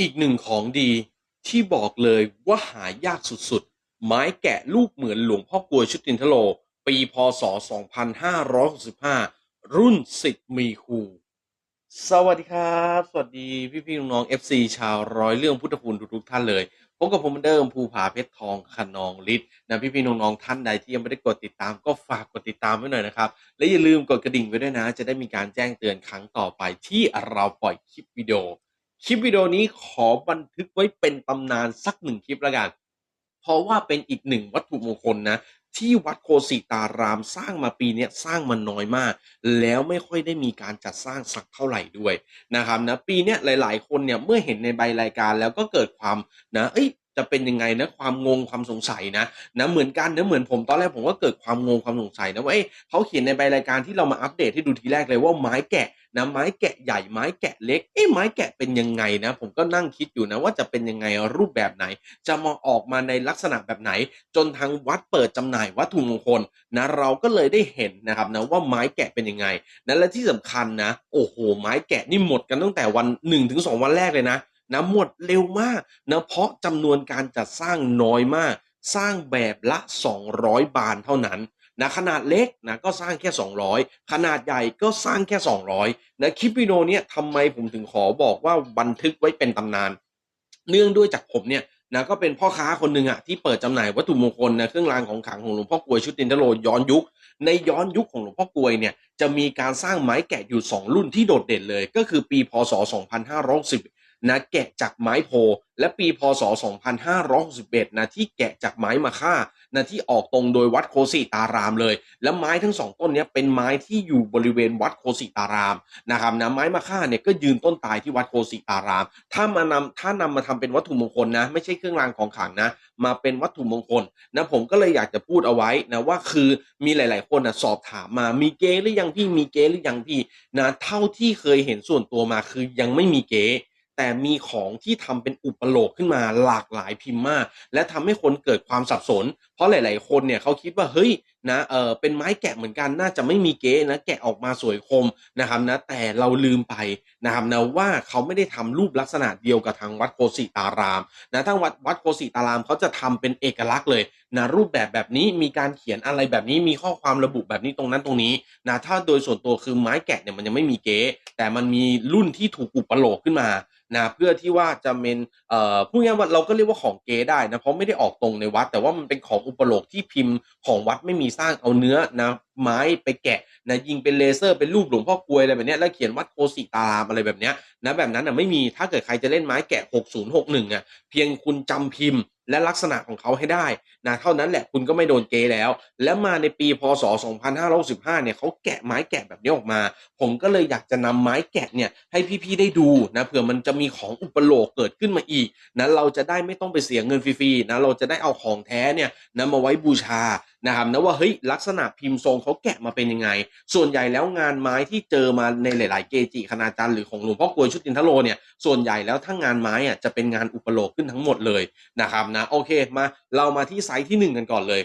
อีกหนึ่งของดีที่บอกเลยว่าหายากสุดๆ ไม้แกะรูปเหมือนหลวงพ่อกลวยชุตินทโล ปีพศ 2565 รุ่นสิทธิ์มีครูสวัสดีครับ สวัสดีพี่พี่ๆน้องๆ FC ชาวร้อยเรื่องพุทธคุณทุกๆท่านเลยพบกับผมเหมือนเดิมภูผาเพชรทองขนองฤทธิ์นะพี่พี่ๆน้องๆท่านใดที่ยังไม่ได้กดติดตามก็ฝากกดติดตามไว้หน่อยนะครับ และอย่าลืมกดกระดิ่งไว้ด้วยนะ จะได้มีการแจ้งเตือนครั้งต่อไปที่เราปล่อยคลิปวิดีโอ คลิปวิดีโอนี้ขอบันทึกไว้เป็นตำนานสักหนึ่งคลิปแล้วกัน เพราะว่าเป็นอีกหนึ่งวัตถุมงคลนะ ที่วัดโคสิตารามสร้างมาปีนี้สร้างมาน้อยมาก แล้วไม่ค่อยได้มีการจัดสร้างสักเท่าไหร่ด้วยนะครับนะปีนี้หลาย ๆ คนเนี่ยเมื่อเห็นในใบรายการแล้วก็เกิดความนะเอ้ย จะเป็นยังไงนะความงงความสงสัยนะนะเหมือนกันนะเหมือนผมตอนแรกผมก็เกิดความงงความสงสัยนะว่าเอ้ยเขาเขียนในใบรายการที่เรามาอัปเดตให้ดูทีแรกเลยว่าไม้แกะนะไม้แกะใหญ่ไม้แกะเล็กเอ้ยไม้แกะเป็นยังไงนะผมก็นั่งคิดอยู่นะว่าจะเป็นยังไงรูปแบบไหน จะมาออกมาในลักษณะแบบไหน จนทางวัดเปิดจำหน่ายวัตถุมงคลนะเราก็เลยได้เห็นนะครับนะว่าไม้แกะเป็นยังไงนะและที่สำคัญนะ โอ้โห ไม้แกะนี่หมดกันตั้งแต่วัน1นถึงสวันแรกเลยนะ นะหมดเร็วมากนะเพราะจำนวนการจัดสร้างน้อยมาก สร้างแบบละ 200 บานเท่านั้นนะขนาดเล็กนะก็สร้างแค่ 200 ขนาดใหญ่ก็สร้างแค่ 200นะคลิปวิดีโอเนี้ยทำไมผมถึงขอบอกว่าบันทึกไว้เป็นตำนาน เนื่องด้วยจากผมเนี่ยนะก็เป็นพ่อค้าคนหนึ่งอะที่เปิดจำหน่ายวัตถุมงคลนะเครื่องรางของขลังของหลวงพ่อกลวยชุดตินทโลย้อนยุค ในย้อนยุคของหลวงพ่อกลวยเนี่ยจะมีการสร้างไม้แกะอยู่ 2 รุ่นที่โดดเด่นเลย ก็คือปีพศ 2510 นะแกะจากไม้โพ และปีพศ 2561นะที่แกะจากไม้มะค่านะที่ออกตรงโดยวัดโคสิตารามเลย และไม้ทั้งสองต้นนี้เป็นไม้ที่อยู่บริเวณวัดโคสิตารามนะครับนะไม้มะค่าเนี่ยก็ยืนต้นตายที่วัดโคสิตาราม ถ้ามานำถ้านำมาทำเป็นวัตถุมงคลนะ ไม่ใช่เครื่องรางของขลังนะ มาเป็นวัตถุมงคลนะผมก็เลยอยากจะพูดเอาไว้นะว่าคือมีหลาย ๆ คนนะสอบถามมามีเก๊หรือยังพี่มีเก๊หรือยังพี่นะเท่าที่เคยเห็นส่วนตัวมาคือยังไม่มีเก๊ แต่มีของที่ทำเป็นอุปโลกขึ้นมาหลากหลายพิมพ์มาก และทำให้คนเกิดความสับสน เพราะหลาย ๆ คนเนี่ยเขาคิดว่าเฮ้ยนะเออเป็นไม้แกะเหมือนกันน่าจะไม่มีเก๊นะแกะออกมาสวยคมนะครับนะแต่เราลืมไปนะครับนะว่าเขาไม่ได้ทำรูปลักษณะเดียวกับทางวัดโคสิตารามนะทั้งวัดวัดโคสิตารามเขาจะทำเป็นเอกลักษณ์เลยนะรูปแบบแบบนี้มีการเขียนอะไรแบบนี้มีข้อความระบุแบบนี้ตรงนั้นตรงนี้นะถ้าโดยส่วนตัวคือไม้แกะเนี่ยมันยังไม่มีเก๊แต่มันมีรุ่นที่ถูกอุปโลกขึ้นมานะเพื่อที่ว่าจะเป็นเอ่อพูดง่ายว่าเราก็เรียกว่าของเก๊ได้นะเพราะไม่ได้ออกตรงในวัด แต่ว่ามันเป็นของอุปโลกที่พิมพ์ของวัดไม่มีสร้างเอาเนื้อนะไม้ไปแกะนะยิงเป็นเลเซอร์เป็นรูปหลวงพ่อกลวยอะไรแบบนี้แล้วเขียนวัดโคสิตารามอะไรแบบเนี้ยนะแบบนั้นอะไม่มีถ้าเกิดใครจะเล่นไม้แกะ 6061อะเพียงคุณจำพิมพ์และลักษณะของเขาให้ได้นะเท่านั้นแหละคุณก็ไม่โดนเกแล้ว แล้วมาในปีพศ 2565เนี่ยเขาแกะไม้แกะแบบนี้ออกมา ผมก็เลยอยากจะนำไม้แกะเนี่ยให้พี่ๆได้ดูนะเผื่อมันจะมีของอุปโลกเกิดขึ้นมาอีกนะเราจะได้ไม่ต้องไปเสียเงินฟรีๆนะเราจะได้เอาของแท้เนี่ยนะมาไว้บูชา นะครับนะว่าเฮ้ยลักษณะพิมพ์ทรงเขาแกะมาเป็นยังไง ส่วนใหญ่แล้วงานไม้ที่เจอมาในหลาย ๆ เกจิคณาจารย์หรือของหลวงพ่อกลวยชุตินทโลเนี่ยส่วนใหญ่แล้วถ้างานไม้อะจะเป็นงานอุปโลกขึ้นทั้งหมดเลยนะครับนะโอเคมาเรามาที่ไซส์ที่หนึ่งกันก่อนเลย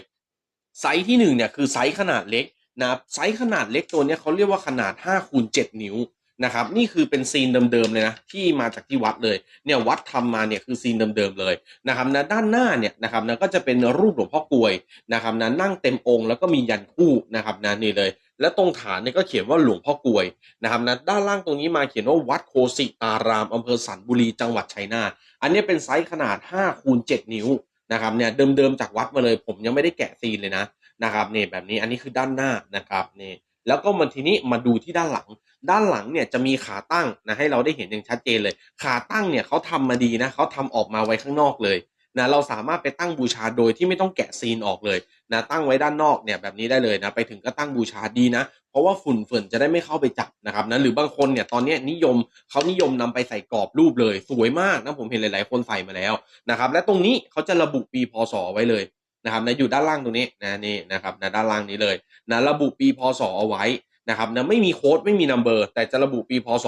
ไซส์ที่หนึ่งเนี่ยคือไซส์ขนาดเล็กนะไซส์ขนาดเล็กตัวนี้เขาเรียกว่าขนาด5คูณ7นิ้ว นะครับ นี่คือเป็นซีนเดิมๆเลยนะที่มาจากที่วัดเลยเนี่ยวัดทำมาเนี่ยคือซีนเดิมๆเลยนะครับนะด้านหน้าเนี่ยนะครับนะก็จะเป็นรูปหลวงพ่อกลวยนะครับนะนั่งเต็มองค์แล้วก็มียันคู่นะครับนะนี่เลย และตรงฐานเนี่ยก็เขียนว่าหลวงพ่อกลวยนะครับนะด้านล่างตรงนี้มาเขียนว่าวัดโคสิตารามอำเภอสันบุรีจังหวัดชัยนาทอันนี้เป็นไซส์ขนาด5คูณ7นิ้วนะครับเนี่ยเดิมๆจากวัดมาเลยผมยังไม่ได้แกะซีนเลยนะนะครับเนี่ยแบบนี้อันนี้คือด้านหน้านะครับนี่ แล้วก็มาทีนี้มาดูที่ด้านหลัง ด้านหลังเนี่ยจะมีขาตั้งนะให้เราได้เห็นอย่างชัดเจนเลย ขาตั้งเนี่ยเขาทำมาดีนะเขาทำออกมาไว้ข้างนอกเลยนะเราสามารถไปตั้งบูชาโดยที่ไม่ต้องแกะซีนออกเลยนะตั้งไว้ด้านนอกเนี่ยแบบนี้ได้เลยนะไปถึงก็ตั้งบูชาดีนะ เพราะว่าฝุ่นฝุ่นจะได้ไม่เข้าไปจับนะครับนะหรือบางคนเนี่ยตอนนี้นิยมเขานิยมนำไปใส่กรอบรูปเลย สวยมากนะผมเห็นหลาย ๆ คนใส่มาแล้วนะครับและตรงนี้เขาจะระบุปีพศไว้เลย นะครับนะอยู่ด้านล่างตรงนี้นะนี่นะครับนะด้านล่างนี้เลยนะระบุปีพศเอาไว้นะครับนะไม่มีโค้ดไม่มีนัมเบอร์แต่จะระบุปีพศ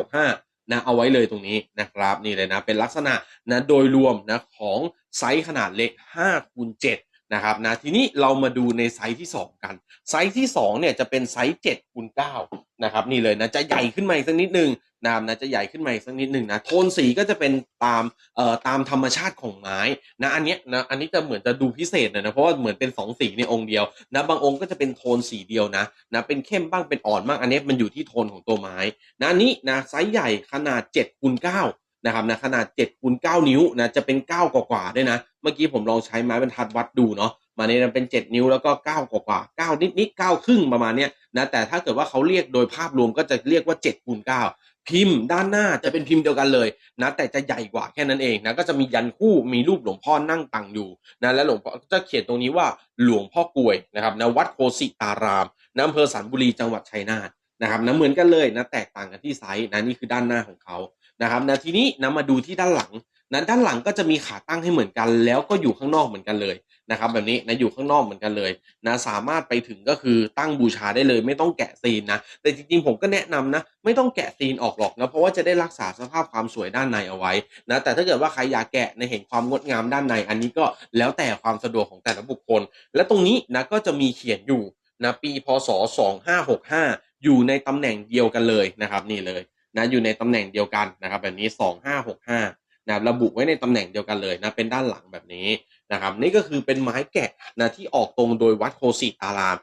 2565นะเอาไว้เลยตรงนี้นะครับนี่เลยนะเป็นลักษณะนะโดยรวมนะของไซส์ขนาดเล็ก5คูณ7 นะครับนะทีนี้เรามาดูในไซส์ที่ 2 กัน ไซส์ที่2เนี่ยจะเป็นไซส์7คูณ9นะครับนี่เลยนะจะใหญ่ขึ้นมาอีกสักนิดนึงนะครับนะจะใหญ่ขึ้นมาอีกสักนิดหนึ่งนะโทนสีก็จะเป็นตามเอ่อตามธรรมชาติของไม้นะอันเนี้ยนะอันนี้จะเหมือนจะดูพิเศษหน่อยนะเพราะว่าเหมือนเป็นสองสีในองค์เดียวนะบางองค์ก็จะเป็นโทนสีเดียวนะนะเป็นเข้มบ้างเป็นอ่อนบ้างอันนี้มันอยู่ที่โทนของตัวไม้นะนนี้นะไซส์ใหญ่ขนาด7คูณ9นะครับนะขนาด7คูณ9นิ้วนะจะเป็น 9 กว่าๆด้วยนะ เมื่อกี้ผมลองใช้ไม้บรรทัดวัดดูเนาะมาเนี่ยเป็น 7 นิ้วแล้วก็ 9 กว่ากว่าๆ9นิดนิดๆ9ครึ่งประมาณเนี้ยนะแต่ถ้าเกิดว่าเขาเรียกโดยภาพรวมก็จะเรียกว่า7คูณ9พิมพ์ด้านหน้าจะเป็นพิมพ์เดียวกันเลยนะแต่จะใหญ่กว่าแค่นั้นเองนะก็จะมียันคู่มีรูปหลวงพ่อนั่งตังอยู่นะและหลวงพ่อจะเขียนตรงนี้ว่าหลวงพ่อกวยนะครับนะวัดโคสิตารามนะอำเภอสันบุรีจังหวัดชัยนาทนะครับนะเหมือนกันเลยนะแตกต่างกันที่ไซส์นะนี่คือด้านหน้าของเขานะครับนะทีนี้นะมาดูที่ด้านหลัง นั้นด้านหลังก็จะมีขาตั้งให้เหมือนกัน แล้วก็อยู่ข้างนอกเหมือนกันเลยนะครับแบบนี้นะอยู่ข้างนอกเหมือนกันเลยนะสามารถไปถึงก็คือตั้งบูชาได้เลย ไม่ต้องแกะซีนนะแต่จริงๆผมก็แนะนำนะไม่ต้องแกะซีนออกหรอกนะเพราะว่าจะได้รักษาสภาพความสวยด้านในเอาไว้นะแต่ถ้าเกิดว่าใครอยากแกะในเห็นความงดงามด้านใน อันนี้ก็แล้วแต่ความสะดวกของแต่ละบุคคล และตรงนี้นะก็จะมีเขียนอยู่นะปีพศ 2565 อยู่ในตำแหน่งเดียวกันเลยนะครับนี่เลยนะอยู่ในตำแหน่งเดียวกันนะครับแบบนี้ 2565 นะครับระบุไว้ในตำแหน่งเดียวกันเลยนะเป็นด้านหลังแบบนี้นะครับนี่ก็คือเป็นไม้แกะนะที่ออกตรงโดยวัดโคสิตาราม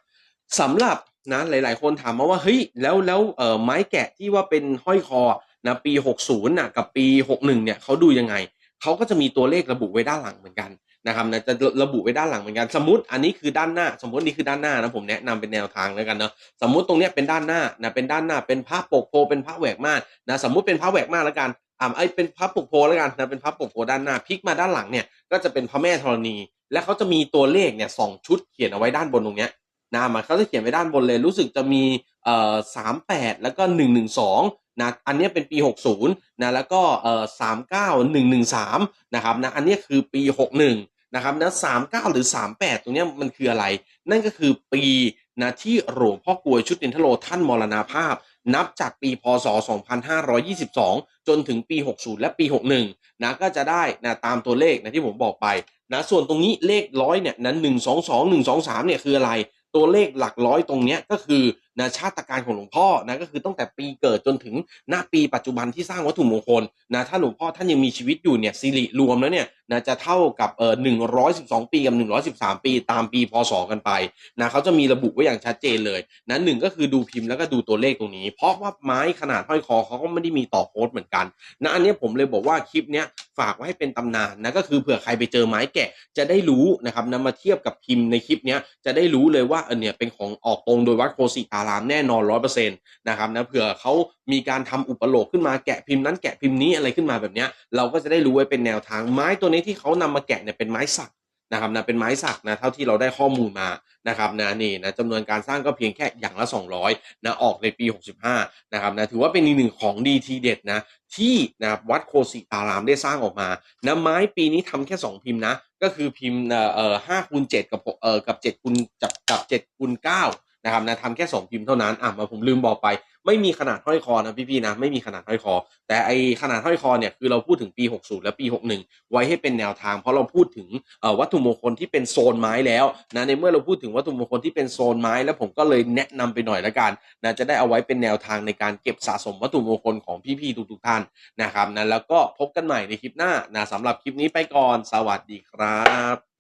สำหรับนะหลาย ๆ คนถามมาว่าเฮ้ยแล้วแล้วเอ่อไม้แกะที่ว่าเป็นห้อยคอนะปี 60น่ะกับปี 61เนี่ยเขาดูยังไงเขาก็จะมีตัวเลขระบุไว้ด้านหลังเหมือนกันนะครับนะจะระบุไว้ด้านหลังเหมือนกัน สมมติอันนี้คือด้านหน้า สมมตินี่คือด้านหน้านะผมแนะนำเป็นแนวทางแล้วกันเนาะสมมติตรงเนี้ยเป็นด้านหน้านะเป็นด้านหน้าเป็นพระปกโพเป็นพระแหวกม่านนะสมมติเป็นพระแหวกม่านแล้วกัน อ่าไอเป็นพับปกโพแล้วกันนะเป็นพับปกโพด้านหน้าพลิกมาด้านหลังเนี่ยก็จะเป็นพระแม่ธรณี และเขาจะมีตัวเลขเนี่ยสองชุดเขียนเอาไว้ด้านบนตรงเนี้ยนะมันเขาจะเขียนไว้ด้านบนเลย รู้สึกจะมีเอ่อสามแปดแล้วก็หนึ่งหนึ่งสองนะอันเนี้ยเป็นปีหกศูนย์นะแล้วก็เอ่อสามเก้าหนึ่งหนึ่งสามนะครับนะอันเนี้ยคือปีหกหนึ่งนะครับนะสามเก้าหรือสามแปดตรงเนี้ยมันคืออะไร นั่นก็คือปีนะที่หลวงพ่อกลวยชุดนินทโลท่านมรณาภาพ นับจากปีพศ 2522 จนถึงปี 60 และปี 61 นะก็จะได้นะตามตัวเลขนะที่ผมบอกไปนะส่วนตรงนี้เลขร้อยเนี่ยนั้น1 2 2 1 2 3เนี่ยคืออะไร ตัวเลขหลักร้อยตรงเนี้ยก็คือนะชาติการของหลวงพ่อนะก็คือตั้งแต่ปีเกิดจนถึงหน้าปีปัจจุบันที่สร้างวัตถุมงคลนะถ้าหลวงพ่อท่านยังมีชีวิตอยู่เนี่ยสิริรวมแล้วเนี่ย นะจะเท่ากับเอ่อ112ปีกับ113ปี ตามปีพศกันไปนะเขาจะมีระบุไว้อย่างชัดเจนเลยนะหนึ่งก็คือดูพิมพ์แล้วก็ดูตัวเลขตรงนี้ เพราะว่าไม้ขนาดห้อยคอเขาก็ไม่ได้มีต่อโค้ดเหมือนกันนะอันนี้ผมเลยบอกว่าคลิปเนี้ยฝากไว้ให้เป็นตำนานนะก็คือเผื่อใครไปเจอไม้แกะจะได้รู้นะครับนำมาเทียบกับพิมพ์ในคลิปเนี้ยจะได้รู้เลยว่าเออเนี่ยเป็นของออกตรงโดยวัดโคสิตารามแน่นอนร้อยเปอร์เซ็นต์นะครับนะเผื่อเขามีการทำอุปโลกขึ้นมาแกะพิมพ์นั้นแกะพิมพ์นี้อะไรขึ้นมาแบบเนี้ยเราก็จะได้รู้ไว้เป็นแนวทางไม้ตัวนี้ที่เขานำมาแกะเนี่ยเป็นไม้สักนะครับนะเป็นไม้สักนะเท่าที่เราได้ข้อมูลมานะครับนะนี่นะจำนวนการสร้างก็เพียงแค่อย่างละ 200นะออกในปี 65นะครับนะถือว่าเป็นอีกหนึ่งของดีทีเด็ดนะที่นะวัดโคสิตารามได้สร้างออกมานะไม้ปีนี้ทำแค่ 2 พิมพ์นะก็คือพิมพ์เอ่อเอ่อห้าคูณเจ็ดกับเอ่อกับเจ็ดคูณกับกับเจ็ดคูณเก้า นะครับนะทำแค่2พิมพ์เท่านั้นอะมาผมลืมบอกไป ไม่มีขนาดห้อยคอนะพี่ๆนะไม่มีขนาดห้อยคอ แต่ไอขนาดห้อยคอเนี่ยคือเราพูดถึงปี 60 และปี 61 ไว้ให้เป็นแนวทาง เพราะเราพูดถึงวัตถุมงคลที่เป็นโซนไม้แล้วนะในเมื่อเราพูดถึงวัตถุมงคลที่เป็นโซนไม้ แล้วผมก็เลยแนะนำไปหน่อยละกันนะจะได้เอาไว้เป็นแนวทางในการเก็บสะสมวัตถุมงคลของพี่ๆทุกๆท่านนะครับนะแล้วก็พบกันใหม่ในคลิปหน้านะสำหรับคลิปนี้ไปก่อน สวัสดีครับ